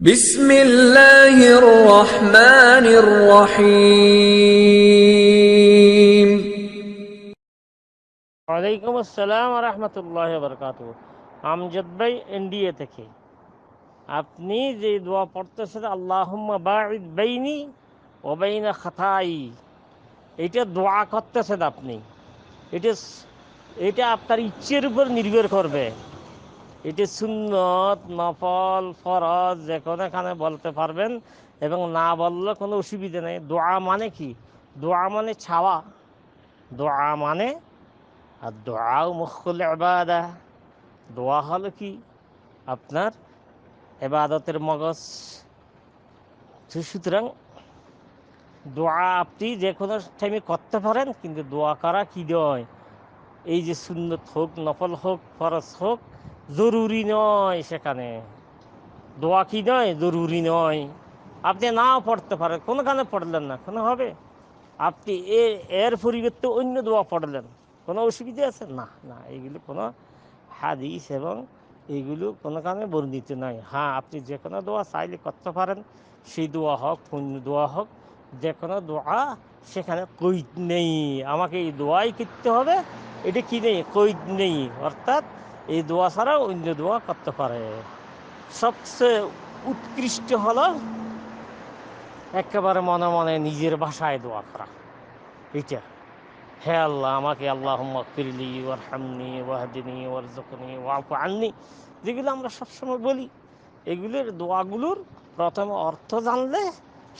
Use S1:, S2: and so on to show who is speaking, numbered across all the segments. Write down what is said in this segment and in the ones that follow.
S1: بسم الله الرحمن الرحيم
S2: ওয়ালাইকুম আসসালাম রহমতুল্লাহ বরকাত আমজদ ভাই এনডিএ থেকে আপনি যে দোয়া পড়তেছেন আল্লাহুম্মা বাঈদ বাইনি ও বাইনা খাতাই এটা দোয়া করতেছেন আপনি এটা স- এটা আপনার ইচ্ছের উপর নির্ভর করবে এটা সুন্নত, নফল, ফরজ, যে কোনো এখানে বলতে পারবেন। এবং না বললে কোনো অসুবিধে নেই। দোয়া মানে কি? দোয়া মানে ছাওয়া। দোয়া মানে আর দোয়াও মুখল এবাদা দোয়া হলো কি? আপনার এবাদতের মগজ। সুতরাং দোয়া আপনি যে কোনো টাইমে করতে পারেন, কিন্তু দোয়া করা কি দেয় এই যে সুন্নত হোক, নফল হোক, ফরজ হোক জরুরি নয় সেখানে। দোয়া কি নয়? জরুরি নয়। আপনি নাও পড়তে পারেন। কোনোখানে পড়লেন না, কোনো হবে? আপনি এর এর পরিবর্তে অন্য দোয়া পড়লেন। কোনো অসুবিধা আছে? না না, এগুলো কোনো হাদিস এবং এগুলো কোনো কারণে বর্ণিত নয়। হ্যাঁ আপনি যে কোনো দোয়া চাইলে করতে পারেন। সেই দোয়া হোক, অন্য দোয়া হোক, যে কোনো দোয়া সেখানে কৈদ নেই। আমাকে এই দোয়াই করতে হবে। এটা কি নেই? কৈদ নেই। অর্থাৎ এই দোয়া ছাড়া অন্য দোয়া করতে পারে। সবচেয়ে উৎকৃষ্ট হলো একেবারে মনে মনে নিজের ভাষায় দোয়া করা। এটা হে আল্লাহ, আমাকে আল্লাহ ফিরলি ওর হামনি ওয়াহদিনী ওয়ার জকনি ওয়াফ আননি যেগুলো আমরা সবসময় বলি, এগুলোর দোয়াগুলোর প্রথমে অর্থ জানলে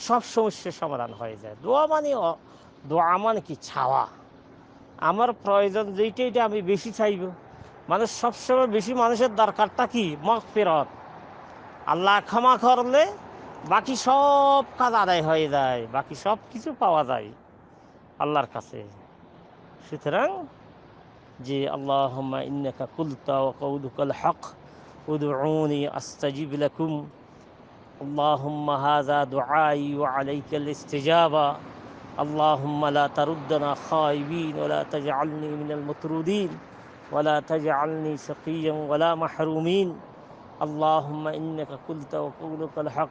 S2: সব সমস্যার সমাধান হয়ে যায়। দোয়া মানে দোয়া মানে কি? ছাওয়া। আমার প্রয়োজন যেইটা এটা আমি বেশি চাইব। মানে সবসময় বেশি মানুষের দরকারটা কি? মগ ফেরত আল্লাহ ক্ষমা করলে বাকি সব কাজ আদায় হয়ে যায়, বাকি সব কিছু পাওয়া যায় আল্লাহর কাছে। সুতরাং যে আল্লাহ ইন্নাকা কুলতা কৌদুকল হক উদুনি আস্তাজিবুম আল্লাহ হাজা দোয়াই আলাইকাল ইস্তেজাবা। اللهم لا تردنا خائبين ولا تجعلني من المطرودين ولا تجعلني شقيا ولا محرومين اللهم إنك قلت وقولك الحق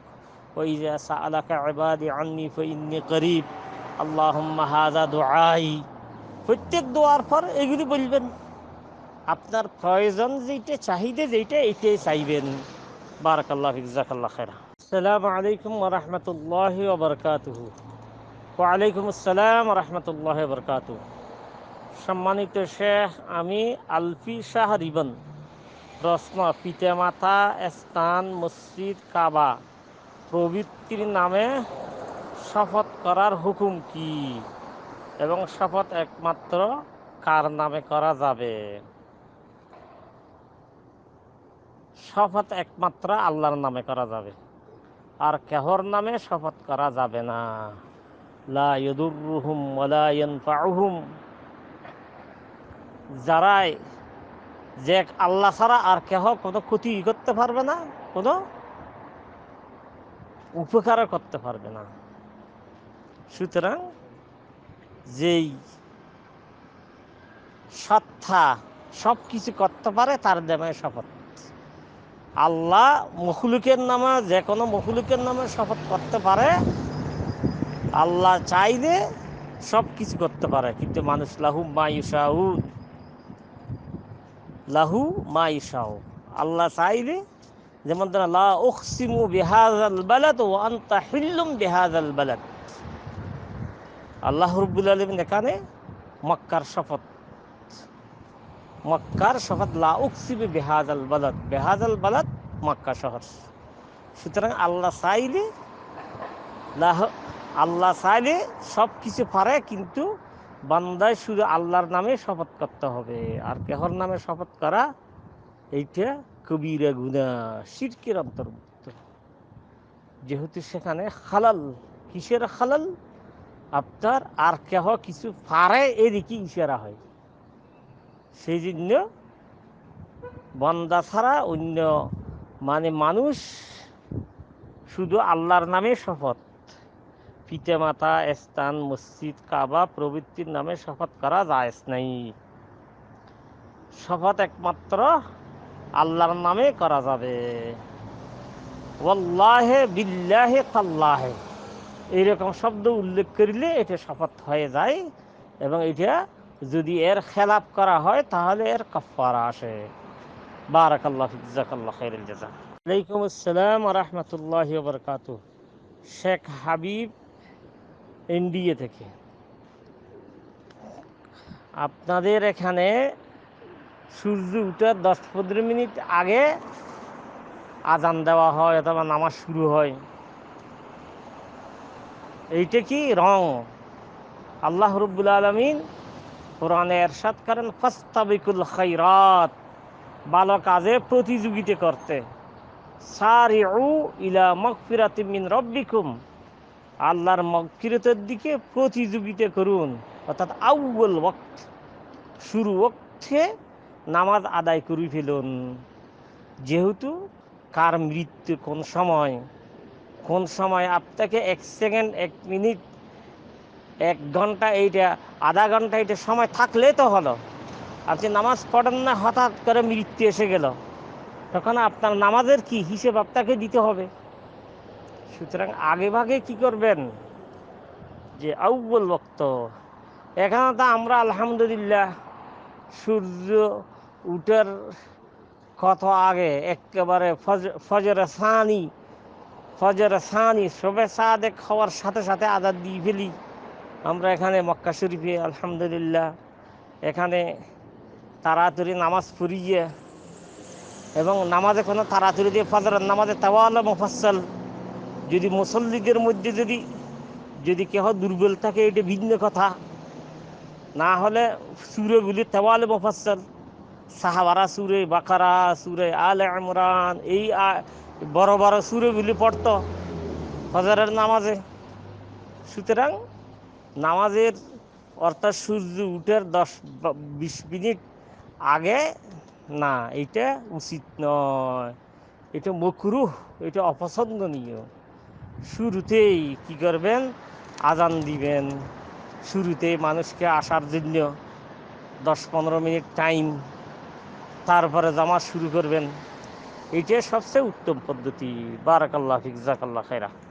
S2: وإذا سألك عبادي عني فإني قريب اللهم هذا دعائي প্রত্যেক দোয়ার পর এগুলি বলবেন আপনার প্রয়োজন যেটা চাহিদা যেটা এটাই চাইবেন বারাকাল্লাহ জাকাল্লাহ খেরা আসসালামু আলাইকুম রহমতুল্লাহ ওবরকাতুহু ওয়ালাইকুম আসসালাম রহমতুল্লাহ বরকাতুহু। সম্মানিত শেখ, আমি আলফি শাহ রিবন। প্রশ্ন, পিতামাতা স্থান, মসজিদ, কাবা। প্রভৃতির নামে শপথ করার হুকুম কি? এবং শপথ একমাত্র কার নামে করা যাবে? শপথ একমাত্র আল্লাহর নামে করা যাবে। আর কেহর নামে শপথ করা যাবে না। লা ইয়দুররুহুম ওয়ালা ইয়ানফাউহুম। যারাই যে আল্লাহ ছাড়া আর কেহ কোনো ক্ষতি করতে পারবে না, কোনো উপকারও করতে পারবে না। সুতরাং যেই সত্তা সব কিছু করতে পারে, তার নামে শপথ। আল্লাহ মখলুকের নামে যে কোনো মখলুকের নামে শপথ করতে পারে আল্লাহ চাইলে সব কিছু করতে পারে, কিন্তু মানুষ লাহু মায়ুসাউ লাহু মাইশাও আল্লাহ চাইলে, যেমন ধরেন, লা উকসিমু বিহাজাল বালাদ ও আন্তা হিল্লুম বিহাজাল বালাদ। আল্লাহ রব্বুল আলমিন এখানে মক্কার শপথ মক্কার শপথ, লা উকসিবি বেহাজাল বালাদ বেহাজাল বালাদ মক্কা শহর। সুতরাং আল্লাহ চাইলে, লাহ আল্লাহ চাইলে সব কিছু পারে, কিন্তু বান্দায় শুধু আল্লাহর নামে শপথ করতে হবে। আর কেহর নামে শপথ করা? এইটা কবিরা গুণা, শিরকের অন্তর্ভুক্ত। যেহেতু সেখানে খালাল কিসের খালাল আপনার আর কেহ কিছু পারে এদিকে ইশারা হয়। সেই জন্য বন্দা ছাড়া অন্য মানে মানুষ শুধু আল্লাহর নামে শপথ পিতামাতা স্থান মসজিদ, কাবা প্রভৃতির নামে শপথ করা যায় নাই। শপথ একমাত্র আল্লাহর নামে করা যাবে। ওয়াল্লাহে বিল্লাহে তাল্লাহে এইরকম শব্দ উল্লেখ করলে এটা শপথ হয়ে যায় এবং এটা যদি এর খেলাপ করা হয় তাহলে এর কফারা আসে। বারাকাল্লাহ ওয়ালাইকুম আসসালাম রহমতুল্লাহ বরকাত শেখ হাবিব এনডিএ থেকে। আপনাদের এখানে সূর্য উঠার দশ পনেরো মিনিট আগে আজান দেওয়া হয় অথবা নামাজ শুরু হয়। এইটা কি রং? আল্লাহ রব্বুল আলমিন কোরআনে এরশাদ করেন, ফস্তাবিকুল খাইরাত ভালো কাজে প্রতিযোগিতা করতে। সারিউ ইলা মগফিরাতি মিন রব্বিকুম আল্লাহর মগফিরতের দিকে প্রতিযোগিতা করুন। অর্থাৎ আউ্বল ওক্ত শুরু ওক্তে নামাজ আদায় করে ফেলুন। যেহেতু কার মৃত্যু কোন সময়? কোন সময় আপনাকে এক সেকেন্ড, এক মিনিট, এক ঘণ্টা এইটা, আধা ঘণ্টা এইটা সময় থাকলে তো হলো। আপনি নামাজ পড়েন না, হঠাৎ করে মৃত্যু এসে গেল। তখন আপনার নামাজের কি হিসেব আপনাকে দিতে হবে? সুতরাং আগে ভাগে কি করবেন? যে আউ্বল বক্ত। এখানে তো আমরা আলহামদুলিল্লাহ সূর্য উঠার কত আগে একেবারে ফজ- ফজরে সানি ফজরে সানি সবে সাদে খাওয়ার সাথে সাথে আদার দিয়ে ফেলি। আমরা এখানে মক্কা শরীফে আলহামদুলিল্লাহ এখানে তাড়াতাড়ি নামাজ পড়িয়ে এবং নামাজে কোনো তাড়াতাড়ি দিয়ে ফজরের নামাজে তাওয়াল মুফাসল যদি মুসল্লিদের মধ্যে যদি যদি কেহ দুর্বল থাকে, এটা ভিন্ন কথা। না হলে সুরে সুরেগুলি তেওয়াল মুফাসল সাহাবারা সুরে বাকারা, সুরে আল ইমরান, এই বড় বড় সুরেগুলি পড়তো ফজরের নামাজে। সুতরাং নামাজের, অর্থাৎ সূর্য উঠের দশ, বিশ মিনিট আগে, না, এটা উচিত নয়। এটা মকরুহ, এটা অপছন্দনীয়। শুরুতেই কি করবেন? আজান দিবেন। শুরুতে মানুষকে আসার জন্য দশ পনেরো মিনিট টাইম তারপরে জামা শুরু করবেন। এটাই সবচেয়ে উত্তম পদ্ধতি। বারাকাল্লাহ ফিক, জাকাল্লাহ খেরা